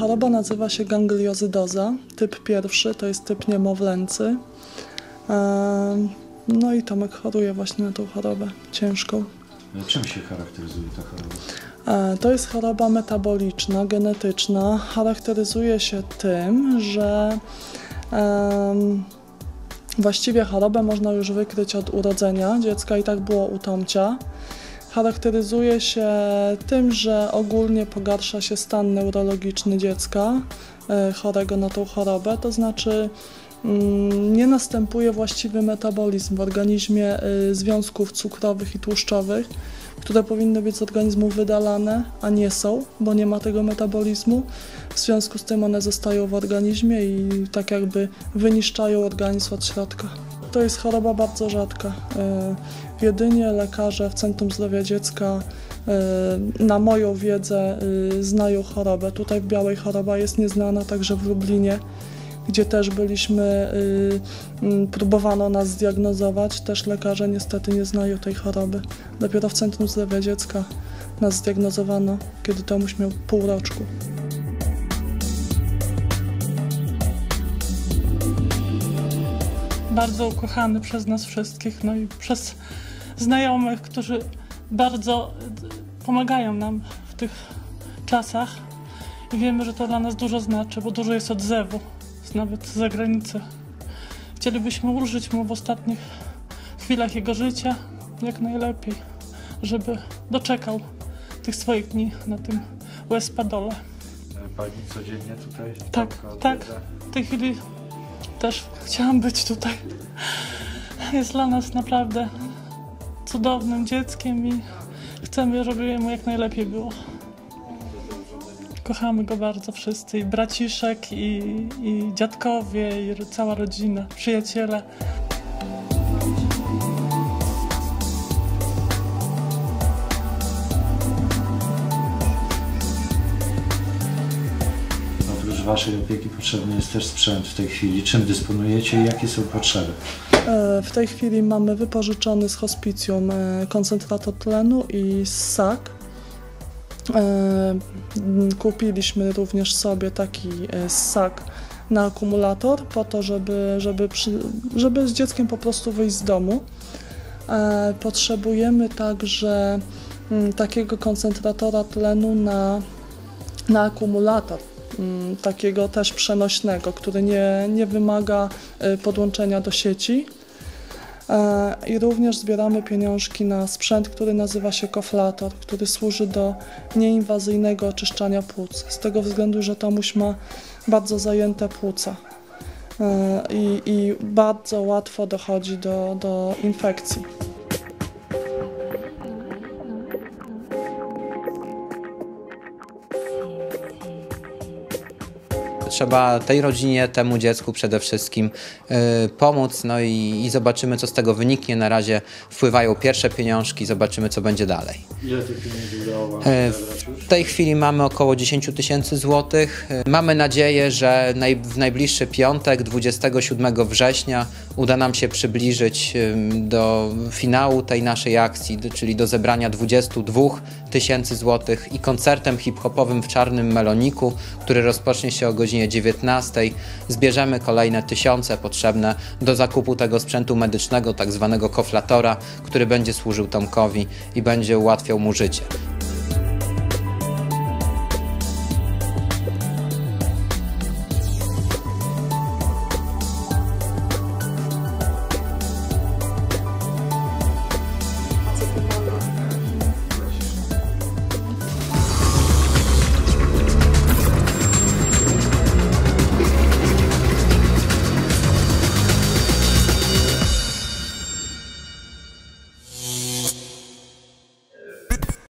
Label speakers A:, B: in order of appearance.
A: Choroba nazywa się gangliozydoza. Typ pierwszy to jest typ niemowlęcy. E, No i Tomek choruje właśnie na tą chorobę ciężką.
B: Czym się charakteryzuje ta choroba?
A: E, To jest choroba metaboliczna, genetyczna. Charakteryzuje się tym, że właściwie chorobę można już wykryć od urodzenia dziecka i tak było u Tomcia. Charakteryzuje się tym, że ogólnie pogarsza się stan neurologiczny dziecka e, chorego na tą chorobę, to znaczy mm, nie następuje właściwy metabolizm w organizmie y, związków cukrowych i tłuszczowych, które powinny być z organizmu wydalane, a nie są, bo nie ma tego metabolizmu. W związku z tym one zostają w organizmie i tak jakby wyniszczają organizm od środka. To jest choroba bardzo rzadka. Y, Jedynie lekarze w Centrum Zdrowia Dziecka y, na moją wiedzę y, znają chorobę. Tutaj w Białej choroba jest nieznana, także w Lublinie gdzie też byliśmy, próbowano nas zdiagnozować, też lekarze niestety nie znają tej choroby. Dopiero w Centrum Zdrowia Dziecka nas zdiagnozowano, kiedy Tomuś miał pół roczku.
C: Bardzo ukochany przez nas wszystkich, no i przez znajomych, którzy bardzo pomagają nam w tych czasach. I wiemy, że to dla nas dużo znaczy, bo dużo jest odzewu, nawet z zagranicy. Chcielibyśmy ulżyć mu w ostatnich chwilach jego życia jak najlepiej, żeby doczekał tych swoich dni na tym łez-padole.
B: Pani codziennie tutaj?
C: Tak, tak. W tej chwili też chciałam być tutaj. Jest dla nas naprawdę cudownym dzieckiem i chcemy, żeby mu jak najlepiej było. Kochamy go bardzo wszyscy, i braciszek, i, i dziadkowie, i cała rodzina, przyjaciele.
B: Waszej opieki potrzebny jest też sprzęt w tej chwili. Czym dysponujecie i jakie są potrzeby?
A: E, W tej chwili mamy wypożyczony z hospicjum e, koncentrator tlenu i ssak. E, Kupiliśmy również sobie taki ssak na akumulator po to, żeby, żeby, przy, żeby z dzieckiem po prostu wyjść z domu. Potrzebujemy także takiego koncentratora tlenu na, na akumulator, takiego też przenośnego, który nie, nie wymaga e, podłączenia do sieci. E, I również zbieramy pieniążki na sprzęt, który nazywa się koflator, który służy do nieinwazyjnego oczyszczania płuc. Z tego względu, że Tomuś ma bardzo zajęte płuca e, i, i bardzo łatwo dochodzi do, do infekcji.
D: Trzeba tej rodzinie, temu dziecku przede wszystkim y, pomóc, no i, i zobaczymy, co z tego wyniknie. Na razie wpływają pierwsze pieniążki, zobaczymy, co będzie dalej.
B: Ile tych pieniędzy udało Wam zebrać już?
D: W tej chwili mamy około 10 tysięcy złotych. E, Mamy nadzieję, że w najbliższy piątek, 27 września, uda nam się przybliżyć do finału tej naszej akcji, czyli do zebrania 22 tysięcy złotych i koncertem hip-hopowym w Czarnym Meloniku, który rozpocznie się o godzinie 19. Zbierzemy kolejne tysiące potrzebne do zakupu tego sprzętu medycznego, tak zwanego koflatora, który będzie służył Tomkowi i będzie ułatwiał mu życie.